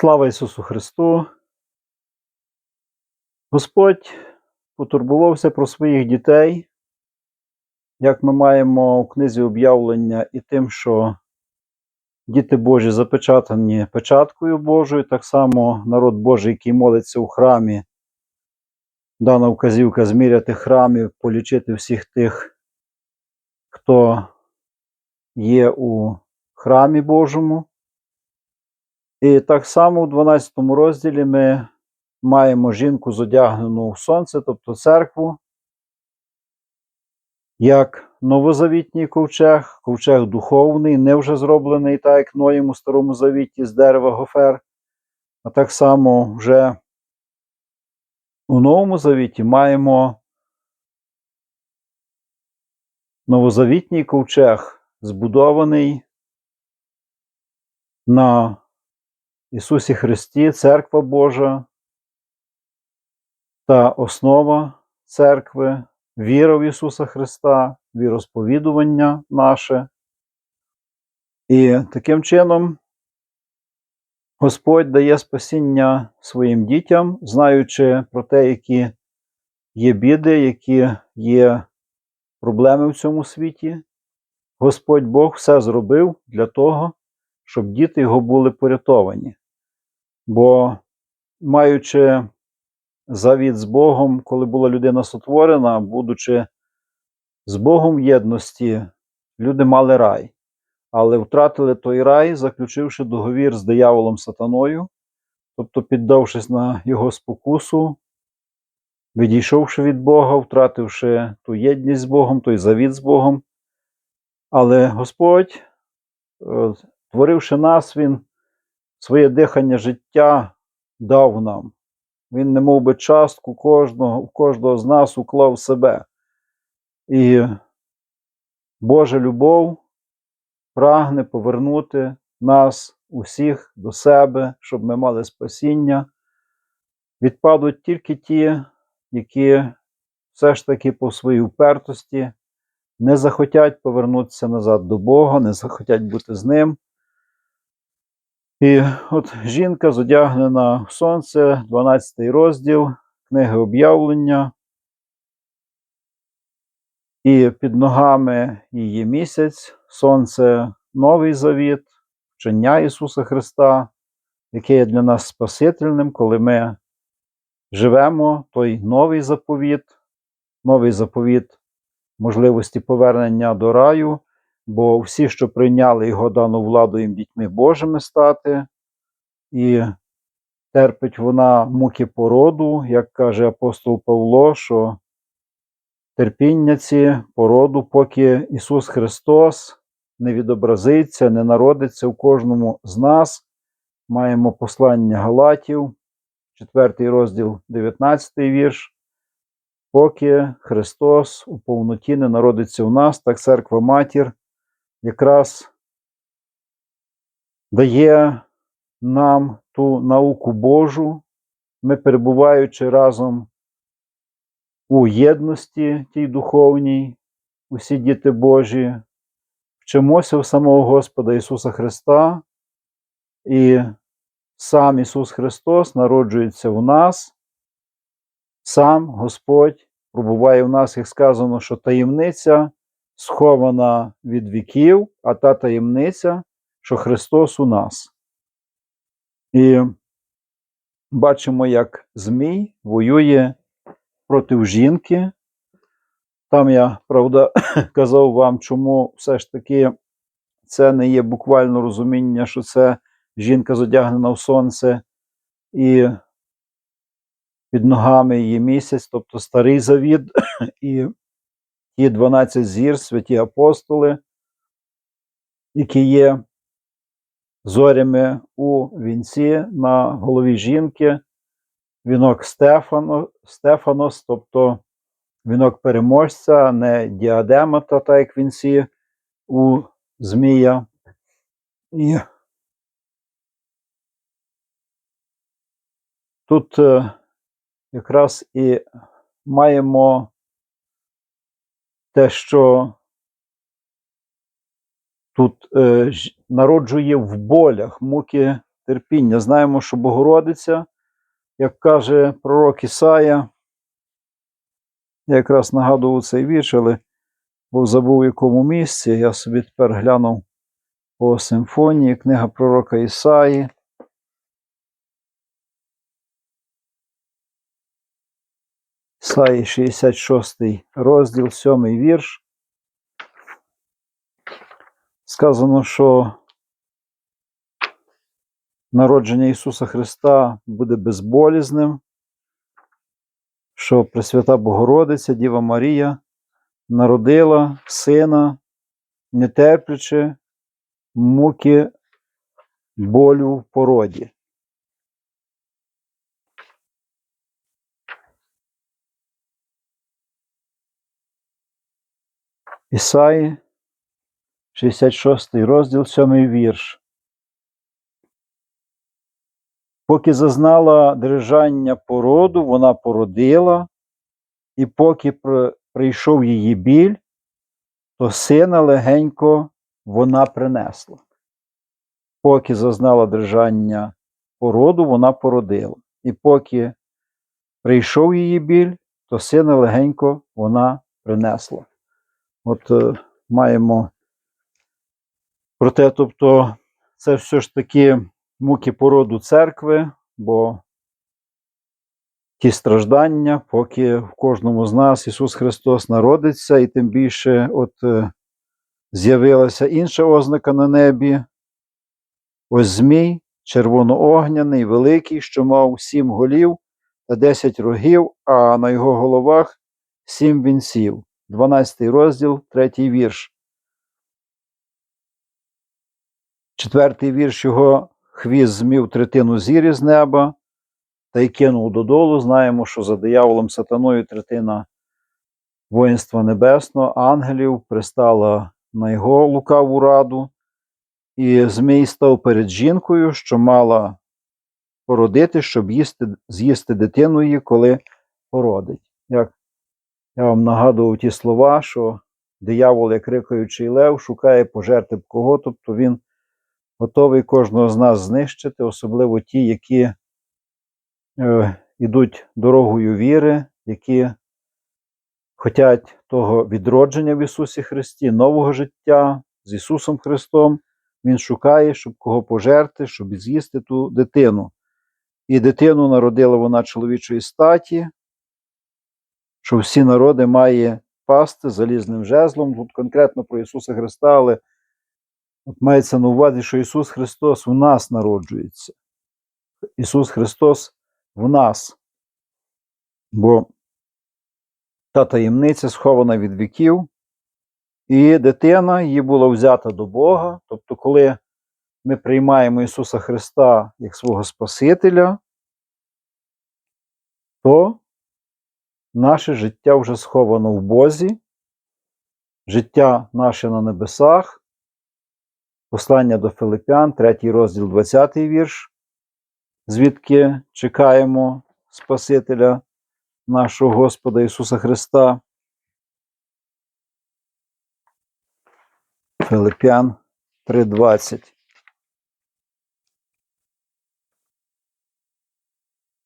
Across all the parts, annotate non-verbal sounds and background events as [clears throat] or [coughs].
Слава Ісусу Христу! Господь потурбувався про своїх дітей, як ми маємо у книзі об'явлення і тим, що діти Божі запечатані печаткою Божою, так само народ Божий, який молиться у храмі, дана вказівка зміряти храмів, полічити всіх тих, хто є у храмі Божому. І так само у 12 розділі ми маємо жінку зодягнену в сонце, тобто церкву, як новозавітній ковчег, ковчег духовний, не вже зроблений так, як Ноєм у Старому Завіті з дерева гофер, а так само вже у Новому Завіті маємо новозавітній ковчег, збудований на Ісусі Христі, Церква Божа та основа церкви, віра в Ісуса Христа, віросповідування наше. І таким чином Господь дає спасіння своїм дітям, знаючи про те, які є біди, які є проблеми в цьому світі. Господь Бог все зробив для того, щоб діти його були порятовані. Бо, маючи завіт з Богом, коли була людина сотворена, будучи з Богом в єдності, люди мали рай, але втратили той рай, заключивши договір з дияволом сатаною, тобто піддавшись на його спокусу, відійшовши від Бога, втративши ту єдність з Богом, той завіт з Богом. Але Господь, е, творивши нас, Він своє дихання життя дав нам. Він не мов би частку кожного, кожного з нас уклав себе. І Божа любов прагне повернути нас усіх до себе, щоб ми мали спасіння. Відпадуть тільки ті, які все ж таки по своїй упертості не захотять повернутися назад до Бога, не захотять бути з Ним. І от жінка зодягнена в сонце, 12 розділ книги об'явлення. І під ногами її місяць, сонце, новий завіт, вчення Ісуса Христа, яке є для нас Спасительним, коли ми живемо той новий заповіт, новий заповіт можливості повернення до раю, бо всі, що прийняли його дану владу їм дітьми Божими стати, і терпить вона муки породу, як каже апостол Павло, що терпіння ці породу, поки Ісус Христос не відобразиться, не народиться в кожному з нас. Маємо послання Галатів, 4 розділ, 19 вірш. Поки Христос у повноті не народиться в нас, так церква матір якраз дає нам ту науку Божу, ми перебуваючи разом у єдності тій духовній, усі діти Божі, вчимося в самого Господа Ісуса Христа, і сам Ісус Христос народжується в нас, сам Господь пробуває в нас, як сказано, що таємниця схована від віків, а та таємниця, що Христос у нас. І бачимо, як Змій воює проти жінки. Там я, правда, [coughs] казав вам, чому все ж таки це не є буквально розуміння, що це жінка зодягнена в сонце і під ногами її місяць, тобто старий завід, [coughs] і ті 12 зір, святі апостоли, які є зорями у вінці на голові жінки, вінок Стефано, Стефанос, тобто вінок переможця, не діадема, та як вінці у Змія. І тут е, якраз і маємо те, що тут е, народжує в болях муки терпіння. Знаємо, що Богородиця, як каже пророк Ісая, я якраз нагадував цей вірш, але був забув в якому місці. Я собі тепер глянув по симфонії, книга пророка Ісаї. Ісаї 66 розділ, 7 вірш. Сказано, що народження Ісуса Христа буде безболізним, що Пресвята Богородиця, Діва Марія, народила сина, не терплячи муки болю в породі. Ісаї, 66 розділ, 7 вірш. Поки зазнала дрижання породу, вона породила, і поки прийшов її біль, то сина легенько вона принесла. Поки зазнала дрижання породу, вона породила. І поки прийшов її біль, то сина легенько вона принесла. От е, маємо про те, тобто, це все ж таки муки породу церкви, бо ті страждання, поки в кожному з нас Ісус Христос народиться, і тим більше от е, з'явилася інша ознака на небі. Ось Змій, червоноогняний, великий, що мав сім голів та десять рогів, а на його головах сім вінців. 12 розділ, третій вірш. Четвертий вірш його хвіст змів третину зірі з неба та й кинув додолу. Знаємо, що за дияволом сатаною третина воїнства небесного, ангелів пристала на його лукаву раду, і Змій став перед жінкою, що мала породити, щоб їсти, з'їсти дитину її, коли породить. Як я вам нагадував ті слова, що диявол, як рикаючий лев, шукає пожерти б кого, тобто він готовий кожного з нас знищити, особливо ті, які е, ідуть дорогою віри, які хочуть того відродження в Ісусі Христі, нового життя з Ісусом Христом. Він шукає, щоб кого пожерти, щоб з'їсти ту дитину. І дитину народила вона чоловічої статі, що всі народи має пасти залізним жезлом. Тут конкретно про Ісуса Христа, але от мається на увазі, що Ісус Христос в нас народжується. Ісус Христос в нас. Бо та таємниця схована від віків, і дитина її була взята до Бога. Тобто, коли ми приймаємо Ісуса Христа як свого Спасителя, то наше життя вже сховано в Бозі, життя наше на небесах. Послання до Филипян, 3 розділ, 20 вірш, звідки чекаємо Спасителя нашого Господа Ісуса Христа. Филипян 3:20.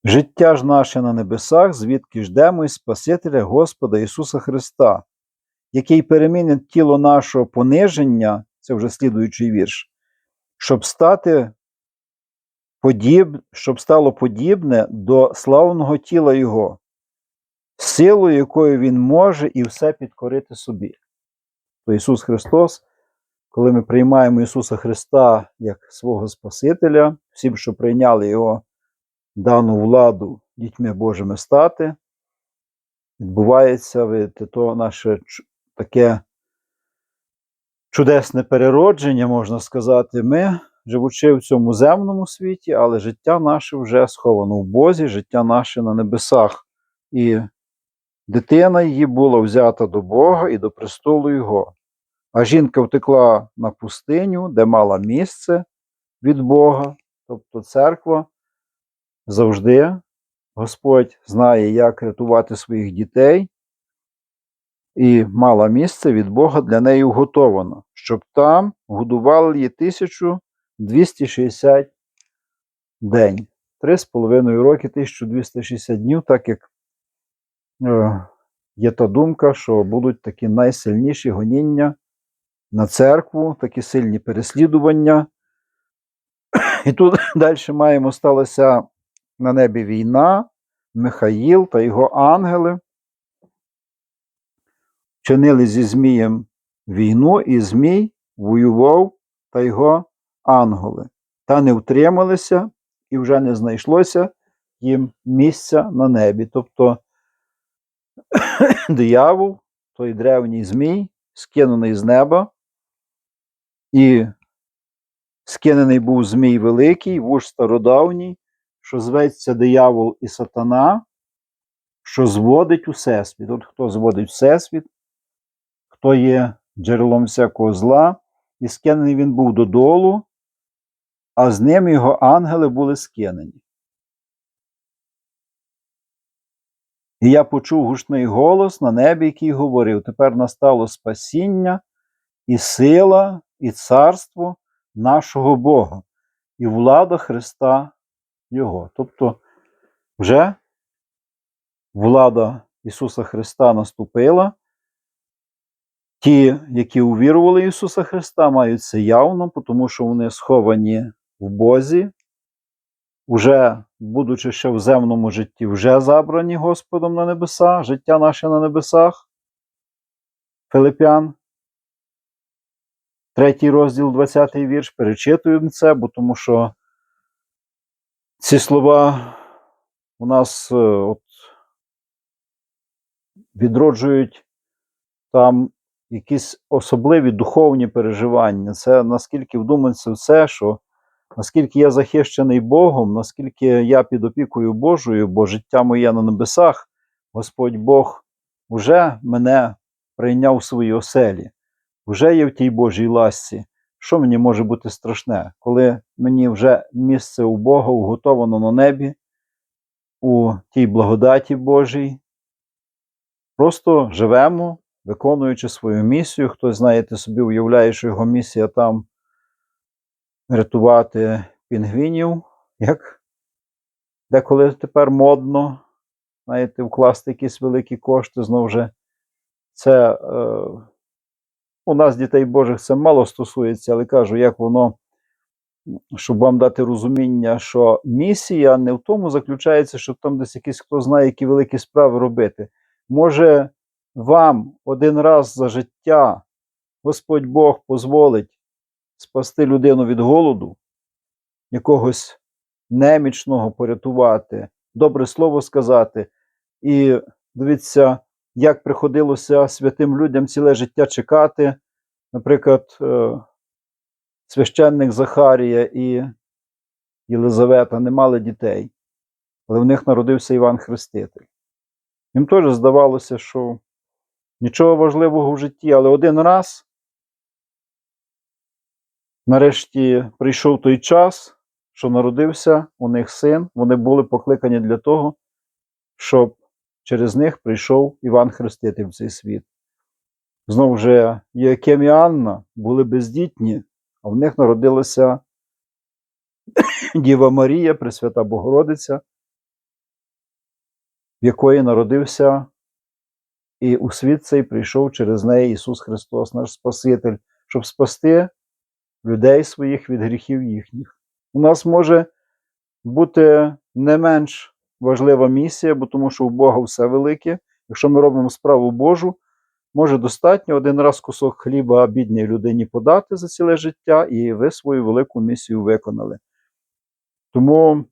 Життя ж наше на небесах, звідки ждемо й Спасителя Господа Ісуса Христа, який перемінить тіло нашого пониження, це вже слідуючий вірш, щоб стати подіб, щоб стало подібне до славного тіла Його, силою якою Він може і все підкорити собі. То Ісус Христос, коли ми приймаємо Ісуса Христа як свого Спасителя, всім, що прийняли Його дану владу дітьми Божими стати, відбувається видите, то наше таке чудесне переродження, можна сказати. Ми, живучи в цьому земному світі, але життя наше вже сховано в Бозі, життя наше на небесах. І дитина її була взята до Бога і до престолу Його. А жінка втекла на пустиню, де мала місце від Бога, тобто церква. Завжди Господь знає, як рятувати своїх дітей, і мала місце від Бога для неї уготовано, щоб там годували її 1260 день. Три з половиною роки, 1260 днів, так як е, є та думка, що будуть такі найсильніші гоніння на церкву, такі сильні переслідування. І тут [coughs] далі маємо сталася на небі війна, Михаїл та його ангели чинили зі Змієм війну, і Змій воював та його ангели. Та не втрималися, і вже не знайшлося їм місця на небі. Тобто [coughs] диявол, той древній Змій, скинений з неба, і скинений був Змій Великий, вуж стародавній, що зветься диявол і сатана, що зводить усесвіт. От хто зводить всесвіт, хто є джерелом всякого зла, і скинений він був додолу, а з ним його ангели були скинені. І я почув гучний голос на небі, який говорив: тепер настало спасіння, і сила, і царство нашого Бога, і влада Христа Його. Тобто, вже влада Ісуса Христа наступила. Ті, які увірували Ісуса Христа, мають це явно, тому що вони сховані в Бозі, уже, будучи ще в земному житті, вже забрані Господом на небеса, життя наше на небесах. Филипян. Третій розділ, 20 вірш. Перечитуємо це, бо тому що ці слова у нас е, от, відроджують там якісь особливі духовні переживання. Це наскільки вдумається в це, що наскільки я захищений Богом, наскільки я під опікою Божою, бо життя моє на небесах, Господь Бог вже мене прийняв в свої оселі, вже є в тій Божій ласці. Що мені може бути страшне, коли мені вже місце у Бога уготовано на небі, у тій благодаті Божій? Просто живемо, виконуючи свою місію. Хтось, знаєте, собі уявляє, що його місія там рятувати пінгвінів, як деколи тепер модно, знаєте, вкласти якісь великі кошти, знову ж це е, у нас, дітей Божих, це мало стосується, але кажу, як воно, щоб вам дати розуміння, що місія не в тому заключається, щоб там десь якийсь хто знає, які великі справи робити. Може, вам один раз за життя Господь Бог дозволить спасти людину від голоду, якогось немічного порятувати, добре слово сказати. І дивіться, як приходилося святим людям ціле життя чекати. Наприклад, е, священник Захарія і Єлизавета не мали дітей, але в них народився Іван Хреститель. Їм теж здавалося, що нічого важливого в житті, але один раз нарешті прийшов той час, що народився у них син, вони були покликані для того, щоб через них прийшов Іван Хреститель в цей світ. Знову ж Єкем і Анна були бездітні, а в них народилася [coughs] Діва Марія, Пресвята Богородиця, в якої народився і у світ цей прийшов через неї Ісус Христос, наш Спаситель, щоб спасти людей своїх від гріхів їхніх. У нас може бути не менш важлива місія, бо тому що у Бога все велике. Якщо ми робимо справу Божу, може достатньо один раз кусок хліба бідній людині подати за ціле життя, і ви свою велику місію виконали. Тому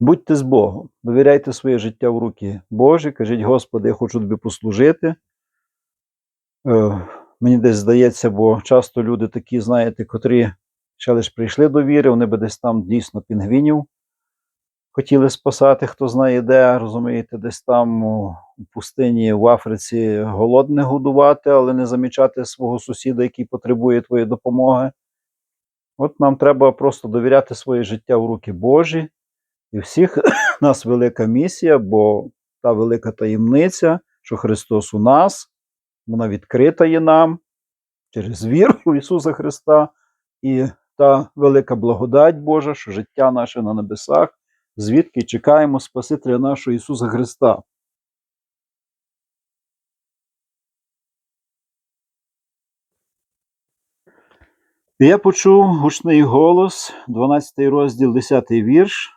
будьте з Богом, довіряйте своє життя в руки Божі, кажіть, Господи, я хочу тобі послужити. Е, Мені десь здається, бо часто люди такі, знаєте, котрі ще лише прийшли до віри, вони би десь там дійсно пінгвінів хотіли спасати, хто знає де, розумієте, десь там у пустині в Африці голодне годувати, але не замічати свого сусіда, який потребує твоєї допомоги. От нам треба просто довіряти своє життя в руки Божі. І всіх [clears throat] нас велика місія, бо та велика таємниця, що Христос у нас, вона відкрита є нам через віру Ісуса Христа. І та велика благодать Божа, що життя наше на небесах, звідки чекаємо Спасителя нашого Ісуса Христа. І я почув гучний голос, 12 розділ, 10 вірш.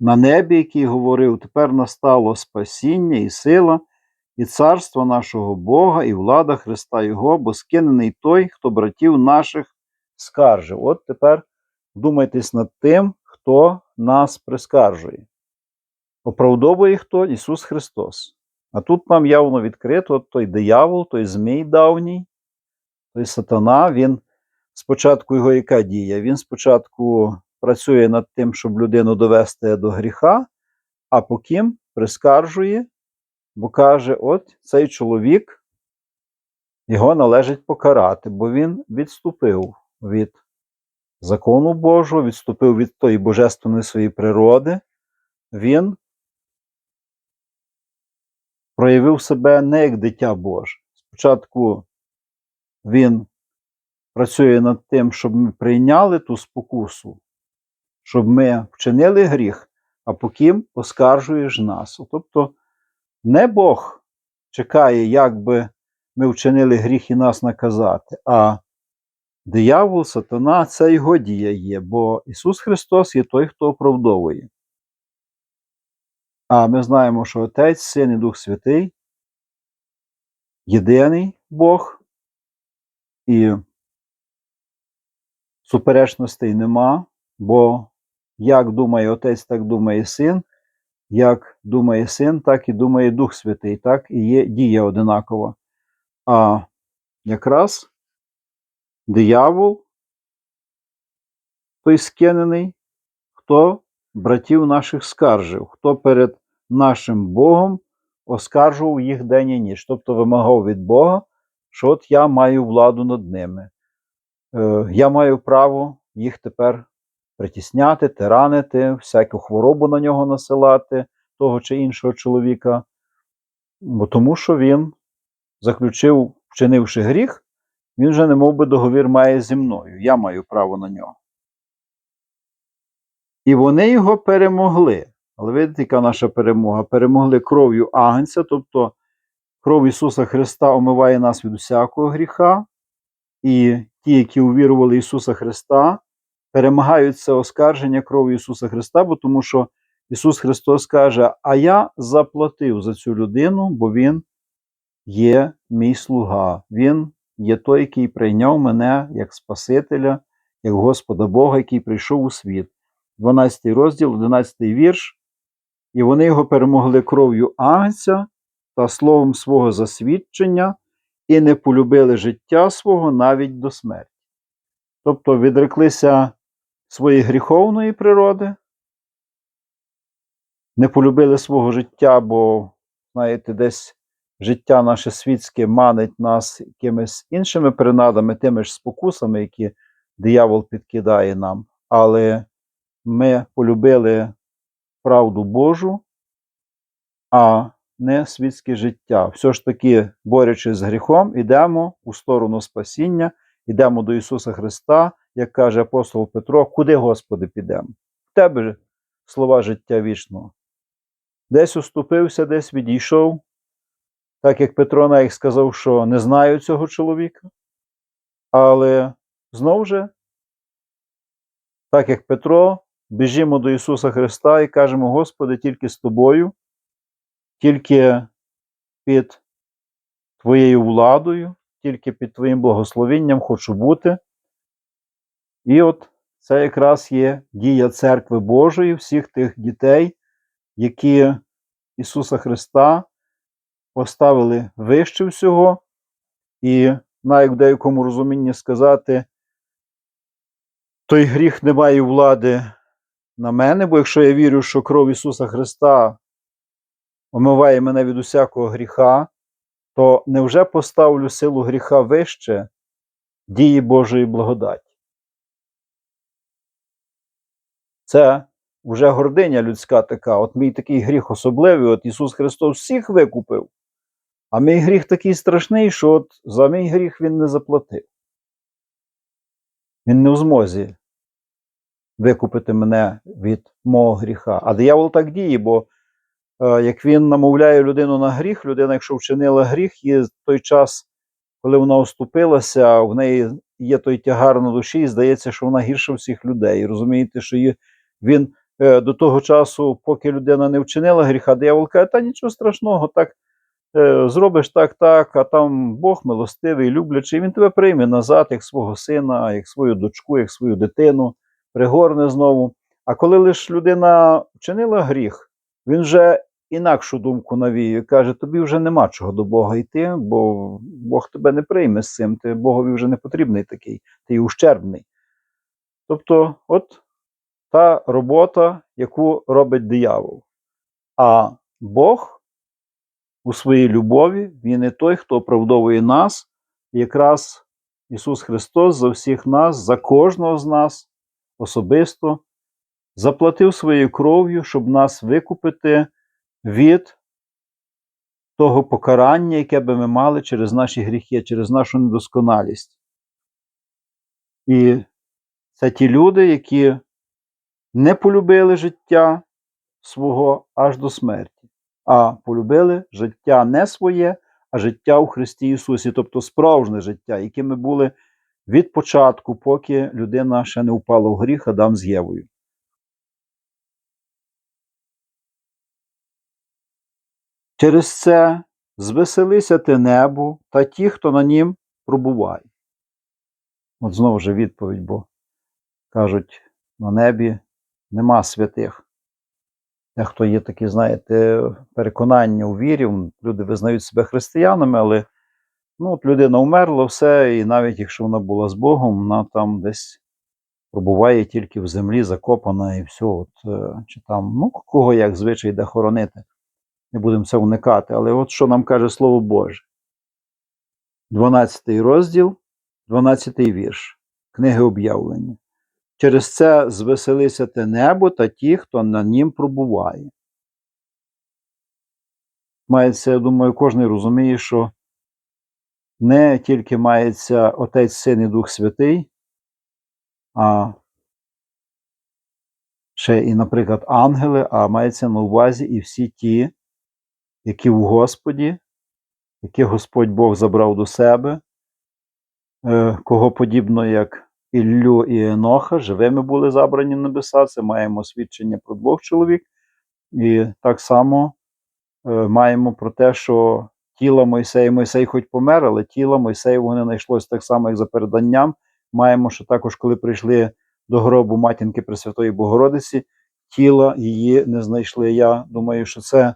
На небі, який говорив: тепер настало спасіння і сила, і царство нашого Бога, і влада Христа Його, бо скинений той, хто братів наших скаржив. От тепер думайтесь над тим, хто нас прискаржує. Оправдовує хто Ісус Христос. А тут нам явно відкрито той диявол, той Змій давній, той сатана, він спочатку його яка дія? Він спочатку працює над тим, щоб людину довести до гріха, а потім прискаржує, бо каже: от цей чоловік, його належить покарати, бо він відступив від закону Божого, відступив від тої божественної своєї природи. Він проявив себе не як дитя Боже. Спочатку він працює над тим, щоб ми прийняли ту спокусу, щоб ми вчинили гріх, а потім оскаржуєш нас. Тобто не Бог чекає, як би ми вчинили гріх і нас наказати, а диявол, сатана це його дія є, бо Ісус Христос є той, хто оправдовує. А ми знаємо, що Отець, Син і Дух Святий єдиний Бог, і суперечностей нема, бо як думає Отець, так думає син, як думає син, так і думає Дух Святий, так і є дія одинакова. А якраз диявол, той скинений, хто братів наших скаржив, хто перед нашим Богом оскаржував їх день і ніч, тобто вимагав від Бога, що от я маю владу над ними. Е, я маю право їх тепер притісняти, тиранити, всяку хворобу на нього насилати, того чи іншого чоловіка, бо тому що він заключив, вчинивши гріх, він вже не би договір має зі мною. Я маю право на нього. І вони його перемогли. Але видите, яка наша перемога? Перемогли кров'ю Агнця, тобто кров Ісуса Христа омиває нас від усякого гріха, і ті, які увірували Ісуса Христа, перемагають це оскарження кров'ю Ісуса Христа, бо тому що Ісус Христос каже: А я заплатив за цю людину, бо Він є мій слуга. Він є той, який прийняв мене як Спасителя, як Господа Бога, який прийшов у світ. 12 розділ, 11 вірш. І вони його перемогли кров'ю Агнця та словом свого засвідчення, і не полюбили життя свого навіть до смерті. Тобто відреклися своєї гріховної природи, не полюбили свого життя, бо, знаєте, десь життя наше світське манить нас якимись іншими принадами, тими ж спокусами, які диявол підкидає нам. Але ми полюбили правду Божу, а не світське життя. Все ж таки, борючись з гріхом, йдемо у сторону спасіння, йдемо до Ісуса Христа, як каже апостол Петро, куди, Господи, підемо? В тебе слова життя вічного. Десь уступився, десь відійшов, так як Петро навіть сказав, що не знаю цього чоловіка. Але знову же, так як Петро, біжимо до Ісуса Христа і кажемо, Господи, тільки з Тобою, тільки під Твоєю владою, тільки під Твоїм благословенням хочу бути. І от це якраз є дія церкви Божої, всіх тих дітей, які Ісуса Христа поставили вище всього, і навіть в деякому розумінні сказати, той гріх не має влади на мене, бо якщо я вірю, що кров Ісуса Христа омиває мене від усякого гріха, то невже поставлю силу гріха вище дії Божої благодаті? Це вже гординя людська така. От мій такий гріх особливий, от Ісус Христос всіх викупив. А мій гріх такий страшний, що от за мій гріх Він не заплатив. Він не в змозі викупити мене від мого гріха. А диявол так діє, бо е, як він намовляє людину на гріх, людина, якщо вчинила гріх, є той час, коли вона оступилася, в неї є той тягар на душі, і здається, що вона гірша всіх людей. Розумієте, що її, він е, до того часу, поки людина не вчинила гріха, диявол каже, та нічого страшного, так зробиш так, так, а там Бог милостивий, люблячий, він тебе прийме назад, як свого сина, як свою дочку, як свою дитину, пригорне знову. А коли лише людина вчинила гріх, він вже інакшу думку навіює, каже, тобі вже нема чого до Бога йти, бо Бог тебе не прийме з цим, ти Богові вже не потрібний такий, ти ущербний. Тобто, от та робота, яку робить диявол. А Бог у своїй любові, Він і той, хто оправдовує нас, якраз Ісус Христос за всіх нас, за кожного з нас особисто заплатив своєю кров'ю, щоб нас викупити від того покарання, яке би ми мали через наші гріхи, через нашу недосконалість. І це ті люди, які не полюбили життя свого аж до смерті, а полюбили життя не своє, а життя у Христі Ісусі, тобто справжнє життя, яким ми були від початку, поки людина ще не впала в гріх Адам з Євою. Через це звеселися те небо та ті, хто на нім пробуває. От знову ж відповідь, бо кажуть, на небі нема святих. Дехто є такі, знаєте, переконання у вірі, люди визнають себе християнами, але ну, от людина вмерла, все, і навіть якщо вона була з Богом, вона там десь пробуває тільки в землі, закопана і все. От, е, чи там, ну, кого як звичай де хоронити. Не будемо це уникати. Але от що нам каже Слово Боже. 12 розділ, 12 вірш книги об'явлення. Через це звеселися те небо та ті, хто на нім пробуває. Мається, я думаю, кожен розуміє, що не тільки мається Отець Син і Дух Святий, а ще і, наприклад, ангели, а мається на увазі і всі ті, які в Господі, яких Господь Бог забрав до себе, е, кого подібно як Іллю і Еноха, живими були забрані небеса. Це маємо свідчення про двох чоловік. І так само е, маємо про те, що тіла Мойсея, Мойсей хоч помер, але тіла Мойсеєвого не знайшлося так само, як за переданням. Маємо, що також, коли прийшли до гробу матінки Пресвятої Богородиці, тіла її не знайшли. Я думаю, що це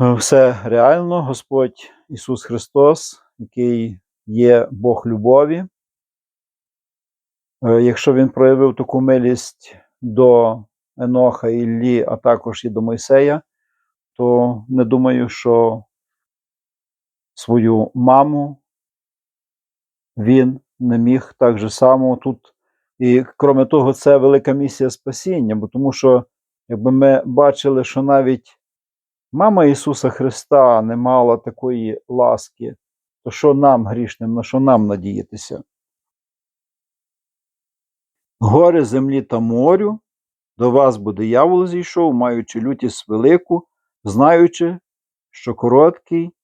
е, все реально. Господь Ісус Христос, який є Бог любові. Е, Якщо він проявив таку милість до Еноха Іллі, а також і до Мойсея, то не думаю, що свою маму він не міг так же само тут. І крім того, це велика місія спасіння, бо тому що, якби ми бачили, що навіть мама Ісуса Христа не мала такої ласки, то що нам грішним, на що нам надіятися? Горе землі та морю, до вас бо диявол зійшов, маючи лютість велику, знаючи, що короткий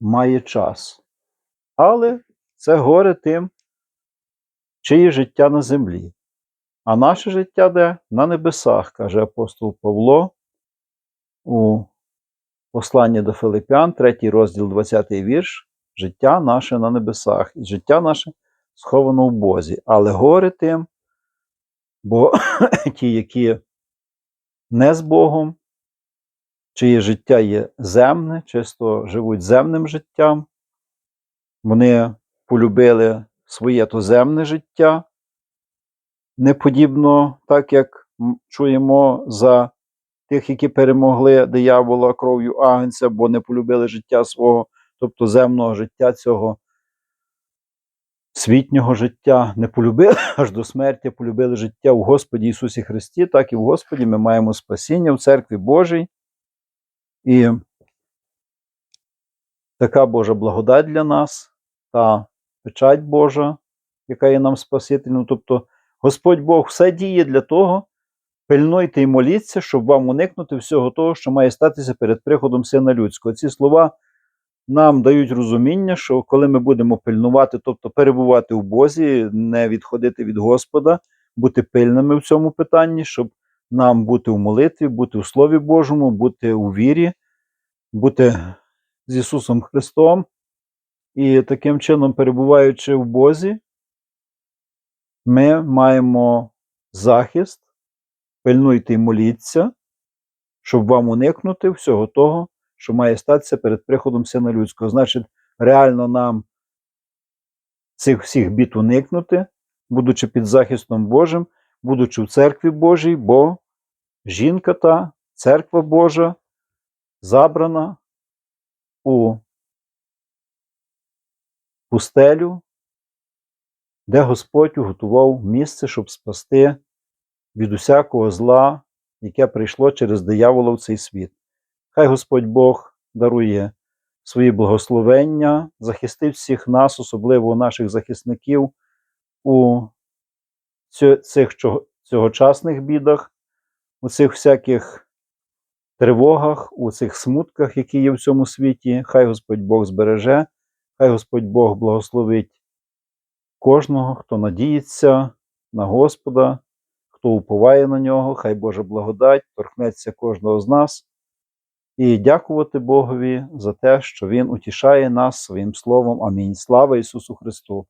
має час. Але це горе тим, чиє життя на землі. А наше життя де? На небесах, каже апостол Павло у посланні до Филиппян, 3 розділ, 20 вірш. Життя наше на небесах, і життя наше сховано в Бозі. Але горе тим, бо [laughs] ті, які не з Богом, чиє життя є земне, чисто живуть земним життям, вони полюбили своє то земне життя, не подібно, так як чуємо за тих, які перемогли диявола кров'ю агнця, бо не полюбили життя свого, тобто земного життя цього світнього життя, не полюбили [laughs] аж до смерті, полюбили життя у Господі Ісусі Христі, так і в Господі ми маємо спасіння в церкві Божій. І така Божа благодать для нас та печать Божа, яка є нам спасительною. Тобто Господь Бог все діє для того, пильнуйте і моліться, щоб вам уникнути всього того, що має статися перед приходом Сина Людського. Ці слова нам дають розуміння, що коли ми будемо пильнувати, тобто перебувати в Бозі, не відходити від Господа, бути пильними в цьому питанні, щоб нам бути у молитві, бути у Слові Божому, бути у вірі, бути з Ісусом Христом. І таким чином, перебуваючи в Бозі, ми маємо захист, пильнуйте і моліться, щоб вам уникнути всього того, що має статися перед приходом Сина Людського. Значить, реально нам цих всіх бід уникнути, будучи під захистом Божим, будучи в церкві Божій, бо жінка та церква Божа забрана у пустелю, де Господь уготував місце, щоб спасти від усякого зла, яке прийшло через диявола в цей світ. Хай Господь Бог дарує свої благословення, захистить всіх нас, особливо наших захисників, у цих цьогочасних бідах, у цих всяких тривогах, у цих смутках, які є в цьому світі. Хай Господь Бог збереже, хай Господь Бог благословить кожного, хто надіється на Господа, хто уповає на нього, хай Божа благодать торкнеться кожного з нас. І дякувати Богові за те, що Він утішає нас своїм словом. Амінь. Слава Ісусу Христу!